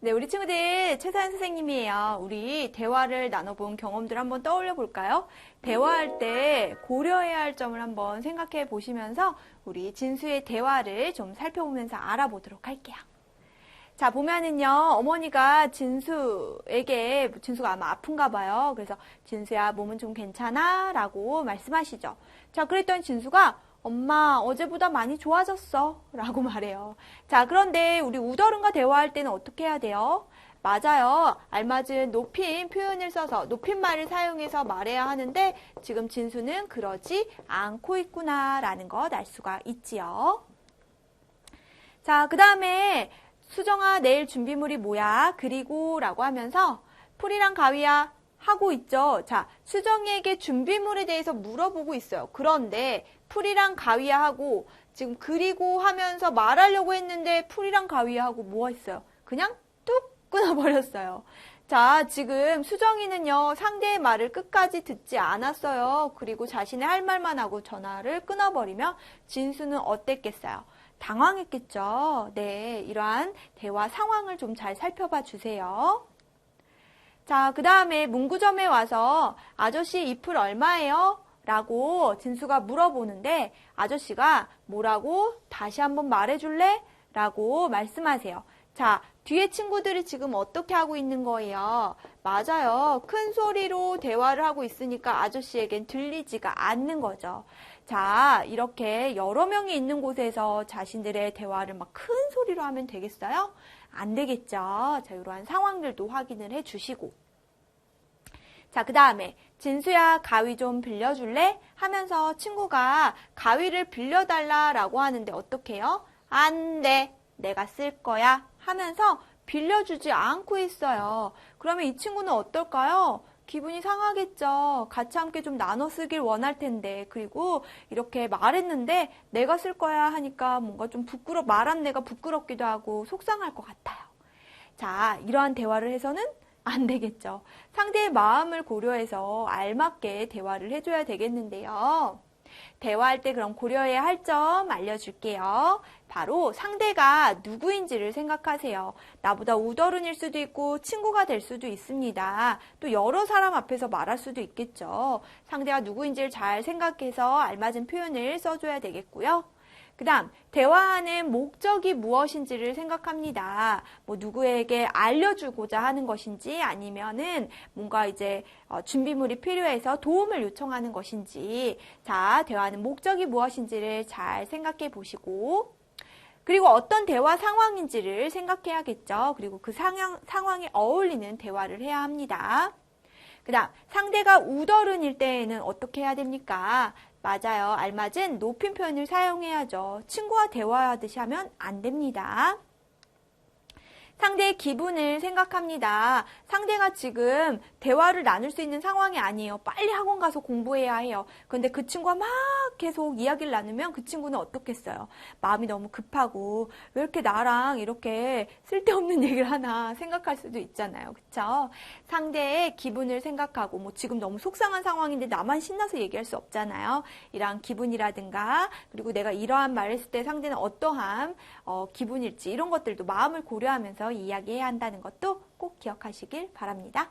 네, 우리 친구들 최사연 선생님이에요. 우리 대화를 나눠본 경험들 한번 떠올려 볼까요? 대화할 때 고려해야 할 점을 한번 생각해 보시면서 우리 진수의 대화를 좀 살펴보면서 알아보도록 할게요. 자, 보면은요, 어머니가 진수에게, 진수가 아마 아픈가 봐요. 그래서 진수야, 몸은 좀 괜찮아? 라고 말씀하시죠. 자, 그랬더니 진수가 엄마, 어제보다 많이 좋아졌어. 라고 말해요. 자, 그런데 우리 우더른과 대화할 때는 어떻게 해야 돼요? 맞아요. 알맞은 높임 표현을 써서 높임말을 사용해서 말해야 하는데 지금 진수는 그러지 않고 있구나 라는 것 알 수가 있지요. 자, 그 다음에 수정아, 내일 준비물이 뭐야? 그리고 라고 하면서 풀이랑 가위야 하고 있죠. 자, 수정이에게 준비물에 대해서 물어보고 있어요. 그런데 풀이랑 가위야 하고 지금 그리고 하면서 말하려고 했는데 풀이랑 가위야 하고 뭐 했어요? 그냥 뚝 끊어버렸어요. 자, 지금 수정이는요, 상대의 말을 끝까지 듣지 않았어요. 그리고 자신의 할 말만 하고 전화를 끊어버리면 진수는 어땠겠어요? 당황했겠죠. 네, 이러한 대화 상황을 좀 잘 살펴봐 주세요. 자, 그 다음에 문구점에 와서 아저씨 이 풀 얼마예요? 라고 진수가 물어보는데 아저씨가 뭐라고 다시 한번 말해줄래? 라고 말씀하세요. 자, 뒤에 친구들이 지금 어떻게 하고 있는 거예요? 맞아요. 큰 소리로 대화를 하고 있으니까 아저씨에겐 들리지가 않는 거죠. 자, 이렇게 여러 명이 있는 곳에서 자신들의 대화를 막 큰 소리로 하면 되겠어요? 안 되겠죠. 자, 이러한 상황들도 확인을 해 주시고. 자, 그 다음에, 진수야, 가위 좀 빌려줄래? 하면서 친구가 가위를 빌려달라라고 하는데 어떻게 해요? 안 돼. 내가 쓸 거야. 하면서 빌려주지 않고 있어요. 그러면 이 친구는 어떨까요? 기분이 상하겠죠. 같이 함께 좀 나눠 쓰길 원할 텐데. 그리고 이렇게 말했는데 내가 쓸 거야 하니까 뭔가 좀 부끄러, 말한 내가 부끄럽기도 하고 속상할 것 같아요. 자, 이러한 대화를 해서는 안 되겠죠. 상대의 마음을 고려해서 알맞게 대화를 해줘야 되겠는데요. 대화할 때 그럼 고려해야 할 점 알려줄게요. 바로 상대가 누구인지를 생각하세요. 나보다 우더른일 수도 있고 친구가 될 수도 있습니다. 또 여러 사람 앞에서 말할 수도 있겠죠. 상대가 누구인지를 잘 생각해서 알맞은 표현을 써줘야 되겠고요. 그 다음, 대화하는 목적이 무엇인지를 생각합니다. 뭐, 누구에게 알려주고자 하는 것인지, 아니면은 뭔가 이제 어, 준비물이 필요해서 도움을 요청하는 것인지, 자, 대화하는 목적이 무엇인지를 잘 생각해 보시고, 그리고 어떤 대화 상황인지를 생각해야겠죠. 그리고 그 상황, 상황에 어울리는 대화를 해야 합니다. 그 다음, 상대가 우더른일 때에는 어떻게 해야 됩니까? 맞아요. 알맞은 높임 표현을 사용해야죠. 친구와 대화하듯이 하면 안 됩니다. 상대의 기분을 생각합니다. 상대가 지금 대화를 나눌 수 있는 상황이 아니에요. 빨리 학원 가서 공부해야 해요. 그런데 그 친구가 막 계속 이야기를 나누면 그 친구는 어떻겠어요? 마음이 너무 급하고 왜 이렇게 나랑 이렇게 쓸데없는 얘기를 하나 생각할 수도 있잖아요. 그쵸? 상대의 기분을 생각하고 뭐 지금 너무 속상한 상황인데 나만 신나서 얘기할 수 없잖아요. 이러한 기분이라든가 그리고 내가 이러한 말을 했을 때 상대는 어떠한 어, 기분일지 이런 것들도 마음을 고려하면서 이야기해야 한다는 것도 꼭 기억하시길 바랍니다.